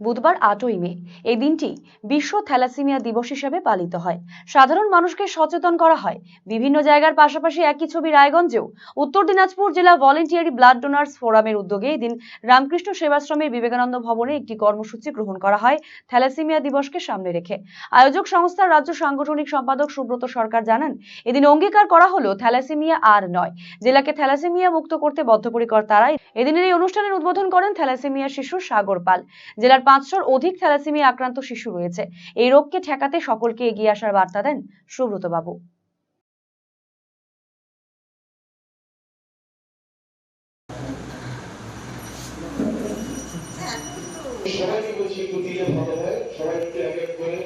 বুধবার আটই মে। এই দিনটি বিশ্ব থ্যালাসেমিয়া দিবস হিসেবে পালিত হয়। সাধারণ মানুষকে সচেতন করা হয়। বিভিন্ন জায়গার পাশাপাশি একই ছবি রায়গঞ্জেও উত্তর দিনাজপুর জেলা ভলেন্টিয়ারি ব্লাড ডোনার্স ফোরামের উদ্যোগে এদিন রামকৃষ্ণ সেবাশ্রমের বিবেকানন্দ ভবনে একটি কর্মসূচি গ্রহণ করা হয় থ্যালাসেমিয়া দিবসকে সামনে রেখে। আয়োজক সংস্থার রাজ্য সাংগঠনিক সম্পাদক সুব্রত সরকার জানান, এদিন অঙ্গীকার করা হলো থ্যালাসিমিয়া আর নয়। জেলাকে থ্যালাসিমিয়া মুক্ত করতে বদ্ধপরিকর তারাই এদিনের এই অনুষ্ঠানের উদ্বোধন করেন থ্যালাসেমিয়া শিশু সাগর পাল। জেলার পাঁচশোর অধিক থ্যালাসেমিয়া আক্রান্ত শিশু রয়েছে। এই রোগকে ঠেকাতে সকলকে এগিয়ে আসার বার্তা দেন সুব্রত বাবু। ভালো হয় এক এক করে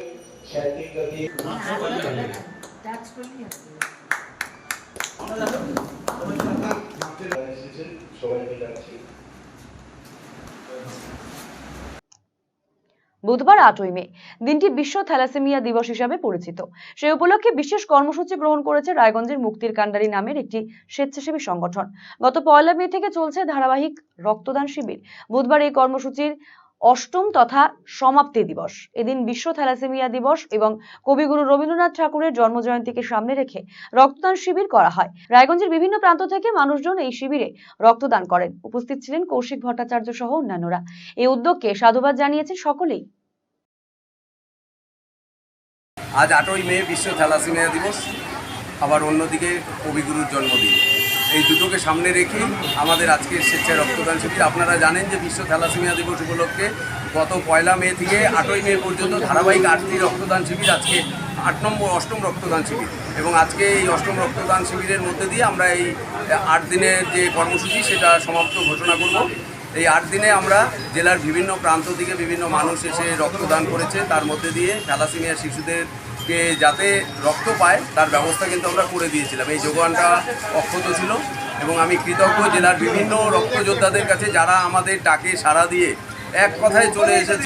বুধবার আটই মে। দিনটি বিশ্ব থ্যালাসেমিয়া দিবস হিসাবে পরিচিত। সে উপলক্ষে বিশেষ কর্মসূচি গ্রহণ করেছে রায়গঞ্জের মুক্তির কাণ্ডারি নামের একটি স্বেচ্ছাসেবী সংগঠন। গত পয়লা মে থেকে চলছে ধারাবাহিক রক্তদান শিবির। বুধবার এই কর্মসূচির অষ্টম তথা সমাপ্তি দিবস। এদিন বিশ্ব থ্যালাসেমিয়া দিবস এবং কবিগুরু রবীন্দ্রনাথ ঠাকুরের জন্মজয়ন্তীকে সামনে রেখে রক্তদান শিবির করা হয়। রায়গঞ্জের বিভিন্ন প্রান্ত থেকে মানুষজন এই শিবিরে রক্তদান করেন। উপস্থিত ছিলেন কৌশিক ভট্টাচার্য সহ অন্যান্যরা। এই উদ্যোগকে সাধুবাদ জানিয়েছেন সকলেই। আজ আটই মে বিশ্ব থ্যালাসেমিয়া দিবস। আবার অন্যদিকে কবিগুরুর জন্মদিন। এই দুটোকে সামনে রেখেই আমাদের আজকের স্বেচ্ছায় রক্তদান শিবির। আপনারা জানেন যে বিশ্ব থ্যালাসেমিয়া দিবস উপলক্ষে গত পয়লা মে থেকে আটই মে পর্যন্ত ধারাবাহিক আটটি রক্তদান শিবির, আজকে আট নম্বর, অষ্টম রক্তদান শিবির। এবং আজকে এই অষ্টম রক্তদান শিবিরের মধ্যে দিয়ে আমরা এই আট দিনের যে কর্মসূচি, সেটা সমাপ্ত ঘোষণা করব। এই আট দিনে আমরা জেলার বিভিন্ন প্রান্ত থেকে বিভিন্ন মানুষ এসে রক্তদান করেছে। তার মধ্যে দিয়ে থ্যালাসেমিয়া শিশুদেরকে যাতে রক্ত পায়, তার ব্যবস্থা কিন্তু আমরা করে দিয়েছিলাম। এই যোগানটা অক্ষত ছিল এবং আমি কৃতজ্ঞ জেলার বিভিন্ন রক্তযোদ্ধাদের কাছে যারা আমাদের ডাকে সাড়া দিয়ে এক কথায় চলে এসেছে।